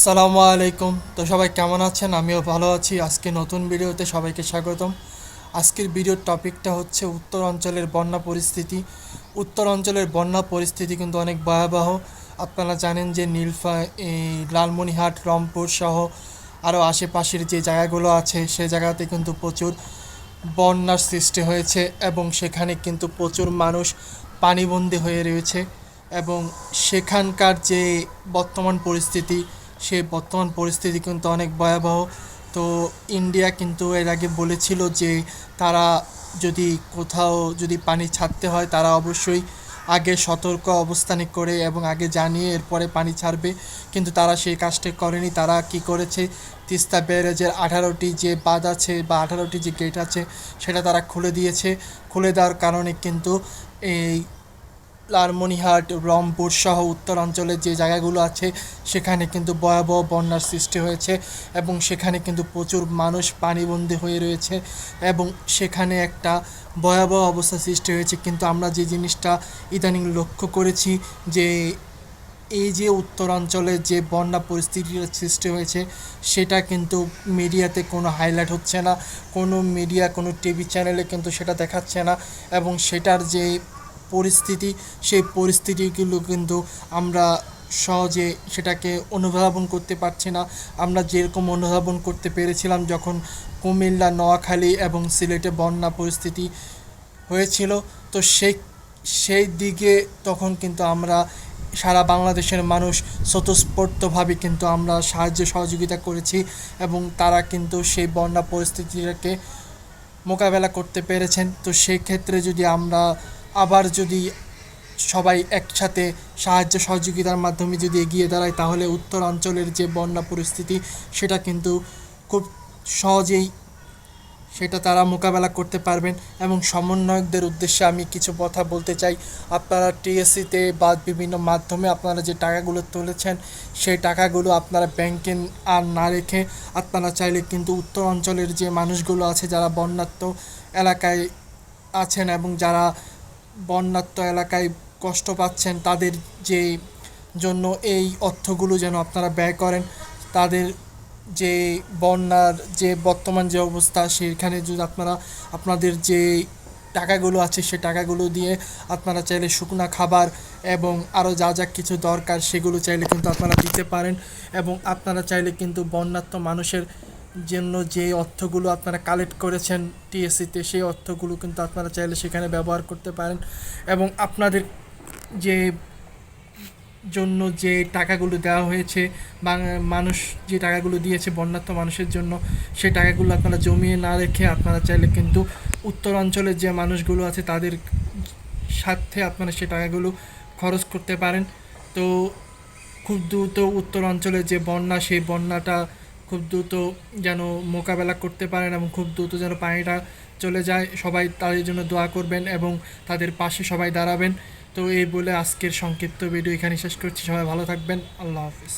আসসালামু আলাইকুম। তো সবাই কেমন আছেন? আমিও ভালো আছি। আজকে নতুন ভিডিওতে সবাইকে স্বাগতম। আজকের ভিডিওর টপিকটা হচ্ছে উত্তর অঞ্চলের বন্যা পরিস্থিতি। উত্তর অঞ্চলের বন্যা পরিস্থিতি কিন্তু অনেক ভয়াবহ। আপনারা জানেন যে নীলফা লালমনিহাট রংপুর সহ আরও আশেপাশের যে জায়গাগুলো আছে, সে জায়গাতে কিন্তু প্রচুর বন্যার সৃষ্টি হয়েছে এবং সেখানে কিন্তু প্রচুর মানুষ পানিবন্দী হয়ে রয়েছে এবং সেখানকার যে বর্তমান পরিস্থিতি সেই বর্তমান পরিস্থিতি কিন্তু অনেক ভয়াবহ। তো ইন্ডিয়া কিন্তু এর আগে বলেছিল যে তারা যদি কোথাও যদি পানি ছাড়তে হয়, তারা অবশ্যই আগে সতর্ক অবস্থানে করে এবং আগে জানিয়ে এরপরে পানি ছাড়বে। কিন্তু তারা সেই কাজটা করেনি। তারা কি করেছে? তিস্তা ব্যারেজের আঠারোটি যে বাঁধ আছে বা আঠারোটি যে গেট আছে, সেটা তারা খুলে দিয়েছে। খুলে দেওয়ার কারণে কিন্তু এই লালমনিহাট রংপুর সহ উত্তরাঞ্চলের যে জায়গাগুলো আছে, সেখানে কিন্তু ভয়াবহ বন্যার সৃষ্টি হয়েছে এবং সেখানে কিন্তু প্রচুর মানুষ পানিবন্দী হয়ে রয়েছে এবং সেখানে একটা ভয়াবহ অবস্থা সৃষ্টি হয়েছে। কিন্তু আমরা যে জিনিসটা ইদানিং লক্ষ্য করেছি যে এই যে উত্তরাঞ্চলে যে বন্যা পরিস্থিতির সৃষ্টি হয়েছে, সেটা কিন্তু মিডিয়াতে কোনো হাইলাইট হচ্ছে না, কোনো মিডিয়া, কোনো টিভি চ্যানেলে কিন্তু সেটা দেখাচ্ছে না এবং সেটার যে পরিস্থিতি, সেই পরিস্থিতিগুলো কিন্তু আমরা সহজে সেটাকে অনুধাবন করতে পারছি না। আমরা যেরকম অনুধাবন করতে পেরেছিলাম যখন কুমিল্লা, নোয়াখালী এবং সিলেটে বন্যা পরিস্থিতি হয়েছিল, তো সেই সেই দিকে তখন কিন্তু আমরা সারা বাংলাদেশের মানুষ স্বতঃস্ফূর্তভাবে কিন্তু আমরা সাহায্য সহযোগিতা করেছি এবং তারা কিন্তু সেই বন্যা পরিস্থিতিটাকে মোকাবেলা করতে পেরেছেন। তো সেই ক্ষেত্রে যদি আমরা আবার যদি সবাই একসাথে সাহায্য সহযোগিতার মাধ্যমে যদি এগিয়ে দাঁড়ায়, তাহলে উত্তর অঞ্চলের যে বন্যা পরিস্থিতি, সেটা কিন্তু খুব সহজেই সেটা তারা মোকাবেলা করতে পারবেন। এবং সমন্বয়কদের উদ্দেশ্যে আমি কিছু কথা বলতে চাই। আপনারা টিএসসিতে বা বিভিন্ন মাধ্যমে আপনারা যে টাকাগুলো তুলেছেন, সেই টাকাগুলো আপনারা ব্যাংকে আর না রেখে আপনারা চাইলে কিন্তু উত্তর অঞ্চলের যে মানুষগুলো আছে, যারা বন্যাত্ম এলাকায় আছেন এবং যারা বন্যাত্ম এলাকায় কষ্ট পাচ্ছেন, তাদের যে জন্য এই অর্থগুলো যেন আপনারা ব্যয় করেন, তাদের যে বন্যার যে বর্তমান যে অবস্থা, সেখানে যদি আপনারা, আপনাদের যে টাকাগুলো আছে, সে টাকাগুলো দিয়ে আপনারা চাইলে শুকনো খাবার এবং আরও যা যা কিছু দরকার, সেগুলো চাইলে কিন্তু আপনারা দিতে পারেন এবং আপনারা চাইলে কিন্তু বন্যাত্ম মানুষের জন্য যে অর্থগুলো আপনারা কালেক্ট করেছেন টিএসসিতে সেই অর্থগুলো কিন্তু আপনারা চাইলে সেখানে ব্যবহার করতে পারেন। এবং আপনাদের যে জন্য যে টাকাগুলো দেওয়া হয়েছে মানুষ যে টাকাগুলো দিয়েছে বন্যাত্ম মানুষের জন্য, সেই টাকাগুলো আপনারা জমিয়ে না রেখে আপনারা চাইলে কিন্তু উত্তর অঞ্চলের যে মানুষগুলো আছে, তাদের সাথে আপনারা সেই টাকাগুলো খরচ করতে পারেন। তো খুব দ্রুত উত্তর অঞ্চলে যে বন্যা, সেই বন্যাটা খুব দ্রুত যেন মোকাবেলা করতে পারেন এবং খুব দ্রুত যেন পানিটা চলে যায়। সবাই তাদের জন্য দোয়া করবেন এবং তাদের পাশে সবাই দাঁড়াবেন। তো এই বলে আজকের সংক্ষিপ্ত ভিডিও এখানে শেষ করছি। সবাই ভালো থাকবেন। আল্লাহ হাফিজ।